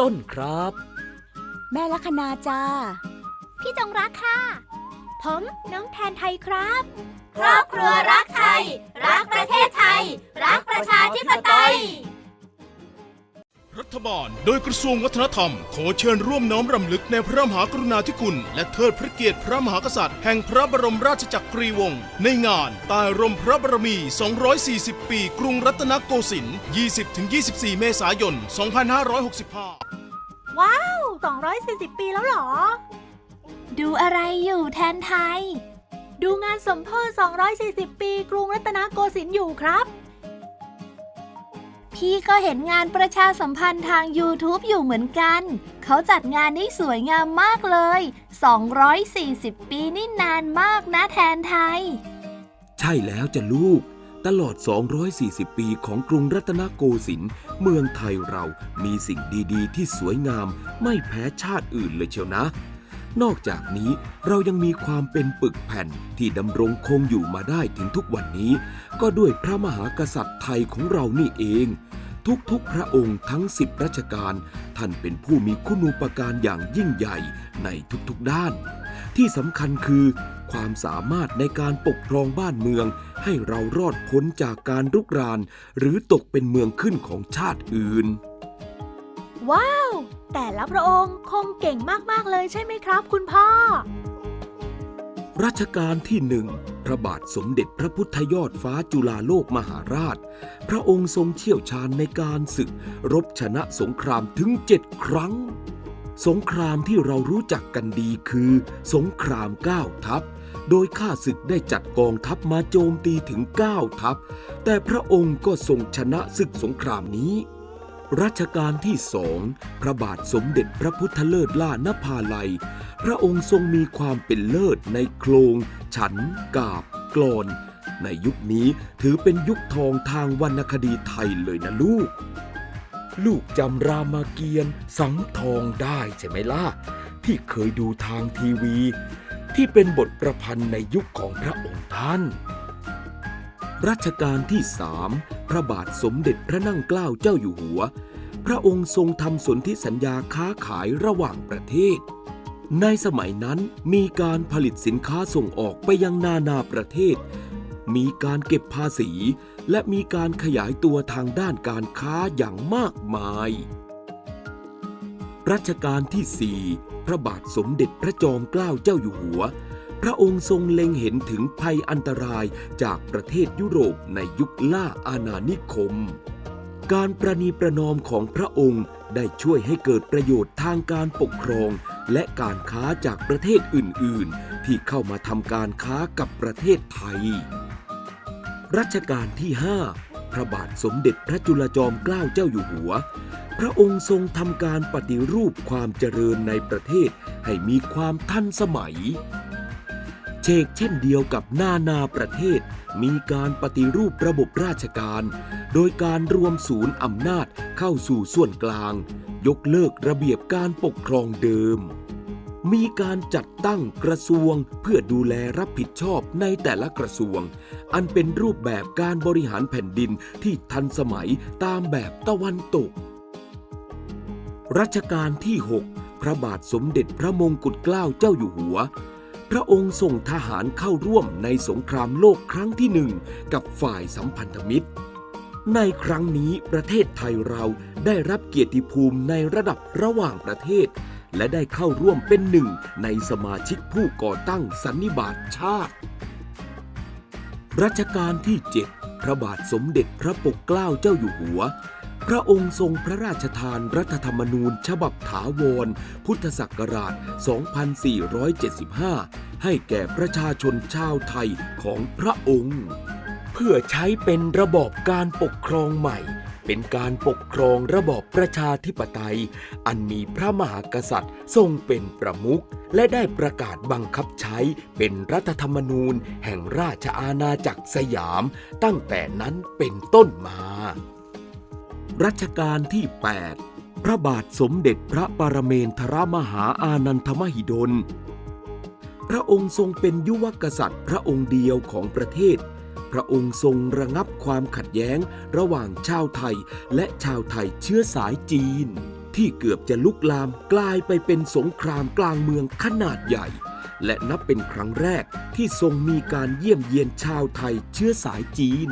ต้นครับ แม่ลัคนาจ้า พี่จงรักค่ะ ผมน้องแทนไทยครับ ครอบครัวรักไทย รักประเทศไทย รักประชาธิปไตย รัฐบาล โดยกระทรวงวัฒนธรรม ขอเชิญร่วมน้อมรำลึกในพระมหากรุณาธิคุณ และเทิดพระเกียรติพระมหากษัตริย์ แห่งพระบรมราชจักรีวงศ์ในงานใตายรมพระบรมี 240 ปี กรุงรัตนโกสินทร์ 20-24 เมษายน 2565 ว้าว 240 ปีแล้วเหรอ ดูอะไรอยู่แทนไทย ดูงานสมโพธิ240 ปี กรุงรัตนโกสินทร์อยู่ครับ พี่ก็เห็นงานประชาสัมพันธ์ทาง YouTube อยู่เหมือนกัน เขาจัดงานได้สวยงามมากเลย 240 ปีนี่นานมากนะแทนไทย ใช่แล้วจ้ะลูก ตลอด 240 ปีของกรุงรัตนโกสินทร์เมืองไทยเรามีสิ่งดีๆ ที่สวยงามไม่แพ้ชาติอื่นเลยเชียวนะ นอกจากนี้เรายังมีความเป็นปึกแผ่นที่ดำรงคงอยู่มาได้ถึงทุกวันนี้ ก็ด้วยพระมหากษัตริย์ไทยของเรานี่เอง ทุกๆ พระองค์ทั้งสิบราชการท่านเป็นผู้มีคุณูปการอย่างยิ่งใหญ่ในทุกๆด้าน ที่สำคัญคือ ความสามารถในการปกครองบ้านเมือง ให้เรารอดพ้นจากการรุกราน หรือตกเป็นเมืองขึ้นของชาติอื่น ว้าว แต่ละพระองค์คงเก่งมาก ๆ เลยใช่ไหมครับ คุณพ่อ รัชกาลที่หนึ่งพระบาทสมเด็จพระพุทธยอดฟ้าจุฬาโลกมหาราช พระองค์ทรงเชี่ยวชาญในการศึก รบชนะสงครามถึงเจ็ดครั้ง สงครามที่เรารู้จักกันดีคือ สงครามเก้าทัพ โดยข้าศึกได้จัดกองทัพมาโจมตีถึง9ทัพ แต่พระองค์ก็ทรงชนะศึกสงครามนี้รัชกาลที่สองพระบาทสมเด็จพระพุทธเลิศล่านภาลัย พระองค์ทรงมีความเป็นเลิศในโครง ฉัน กาบ กลอน ในยุคนี้ถือเป็นยุคทองทางวรรณคดีไทยเลยนะลูก ลูกจำรามเกียรติ์สังทองได้ใช่ไหมล่ะ ที่เคยดูทางทีวี ที่เป็นบทประพันธ์ในยุคของพระองค์ท่านรัชกาลที่สามพระบาทสมเด็จพระนั่งเกล้าเจ้าอยู่หัว พระองค์ทรงทำสนธิสัญญาค้าขายระหว่างประเทศ ในสมัยนั้นมีการผลิตสินค้าส่งออกไปยังนานาประเทศ มีการเก็บภาษี และมีการขยายตัวทางด้านการค้าอย่างมากมาย รัชกาลที่สี่พระบาทสมเด็จพระจอมเกล้าเจ้าอยู่หัว พระองค์ทรงเล็งเห็นถึงภัยอันตรายจากประเทศยุโรปในยุคล่าอาณานิคม การประนีประนอมของพระองค์ได้ช่วยให้เกิดประโยชน์ทางการปกครอง และการค้าจากประเทศอื่น ๆ ที่เข้ามาทำการค้ากับประเทศไทย รัชกาลที่ 5 พระบาทสมเด็จพระจุลจอมเกล้าเจ้าอยู่หัว พระองค์ทรงทำการปฏิรูปความเจริญในประเทศให้มีความทันสมัย เชกเช่นเดียวกับนานาประเทศ มีการปฏิรูประบบราชการ โดยการรวมศูนย์อำนาจเข้าสู่ส่วนกลาง ยกเลิกระเบียบการปกครองเดิม มีการจัดตั้งกระทรวงเพื่อดูแลรับผิดชอบในแต่ละกระทรวง อันเป็นรูปแบบการบริหารแผ่นดินที่ทันสมัยตามแบบตะวันตก รัชกาลที่ 6 พระบาทสมเด็จพระมงกุฎเกล้าเจ้าอยู่หัว พระองค์ส่งทหารเข้าร่วมในสงครามโลกครั้งที่หนึ่งกับฝ่ายสัมพันธมิตร ในครั้งนี้ประเทศไทยเราได้รับเกียรติภูมิในระดับระหว่างประเทศ และได้เข้าร่วมเป็นหนึ่งในสมาชิกผู้ก่อตั้งสันนิบาตชาติ รัชกาลที่ 7 พระบาทสมเด็จพระปกเกล้าเจ้าอยู่หัวพระองค์ทรงพระราชทานรัฐธรรมนูญฉบับถาวร พุทธศักราช 2475 ให้แก่ประชาชนชาวไทยของพระองค์ เพื่อใช้เป็นระบอบการปกครองใหม่ เป็นการปกครองระบอบประชาธิปไตย อันมีพระมหากษัตริย์ทรงเป็นประมุขและได้ประกาศบังคับใช้เป็นรัฐธรรมนูญ แห่งราชอาณาจักรสยาม ตั้งแต่นั้นเป็นต้นมา รัชกาลที่ 8 พระบาทสมเด็จพระปรเมนทรมหาอานันทมหิดล พระองค์ทรงเป็นยุวกษัตริย์ พระองค์เดียวของประเทศ พระองค์ทรงระงับความขัดแย้ง ระหว่างชาวไทย และชาวไทยเชื้อสายจีน ที่เกือบจะลุกลามกลายไปเป็นสงครามกลางเมืองขนาดใหญ่ และนับเป็นครั้งแรกที่ทรงมีการเยี่ยมเยียนชาวไทยเชื้อสายจีน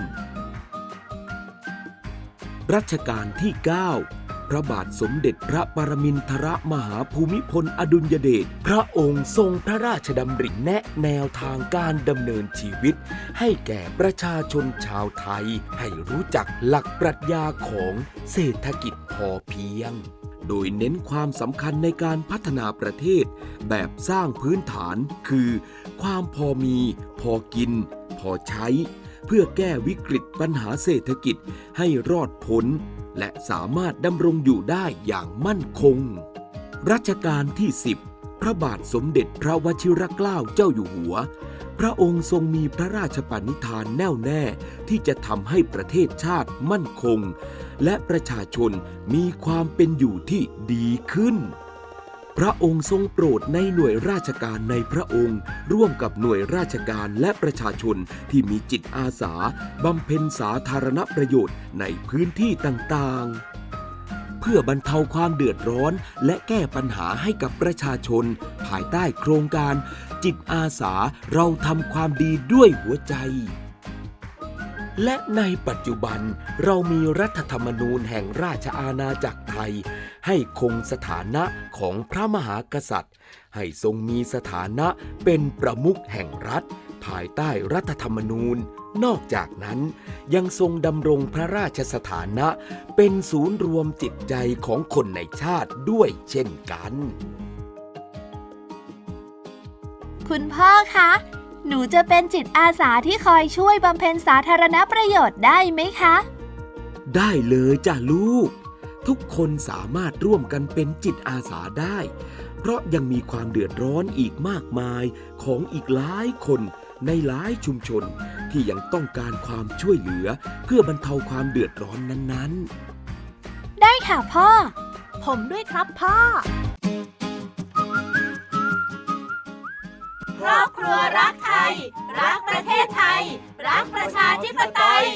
รัชกาลที่ 9 พระบาทสมเด็จพระปรมินทรมหาภูมิพลอดุลยเดช พระองค์ทรงพระราชดำริแนะแนวทางการดำเนินชีวิต ให้แก่ประชาชนชาวไทย ให้รู้จักหลักปรัชญาของเศรษฐกิจพอเพียงโดยเน้นความสำคัญในการพัฒนาประเทศ แบบสร้างพื้นฐานคือ ความพอมี พอกิน พอใช้ เพื่อแก้วิกฤตปัญหาเศรษฐกิจให้รอดพ้น และสามารถดำรงอยู่ได้อย่างมั่นคง รัชกาลที่ 10 พระบาทสมเด็จพระวชิรเกล้าเจ้าอยู่หัว พระองค์ทรงมีพระราชปณิธานแน่วแน่ที่จะทำให้ประเทศชาติมั่นคง และประชาชนมีความเป็นอยู่ที่ดีขึ้น พระองค์ทรงโปรดในหน่วยราชการในพระองค์ ร่วมกับหน่วยราชการและประชาชนที่มีจิตอาสาบำเพ็ญสาธารณประโยชน์ในพื้นที่ต่างๆ เพื่อบรรเทาความเดือดร้อนและแก้ปัญหาให้กับประชาชน ภายใต้โครงการ จิตอาสาเราทำความดีด้วยหัวใจ และในปัจจุบันเรามีรัฐธรรมนูญแห่งราชอาณาจักรไทย ให้คงสถานะของพระมหากษัตริย์ ให้ทรงมีสถานะเป็นประมุขแห่งรัฐ ภายใต้รัฐธรรมนูญ นอกจากนั้นยังทรงดำรงพระราชสถานะ เป็นศูนย์รวมจิตใจของคนในชาติด้วยเช่นกัน คุณพ่อคะ หนูจะเป็นจิตอาสาที่คอยช่วยบำเพ็ญสาธารณประโยชน์ได้ไหมคะ ได้เลยจ้ะลูก ทุกคนสามารถร่วมกันเป็นจิตอาสาได้ เพราะยังมีความเดือดร้อนอีกมากมายของอีกหลายคนในหลายชุมชนที่ยังต้องการความช่วยเหลือเพื่อบรรเทาความเดือดร้อนนั้นๆ ได้ค่ะพ่อ ผมด้วยครับพ่อ ครอบครัวรักไทย รักประเทศไทย รักประชาธิปไตย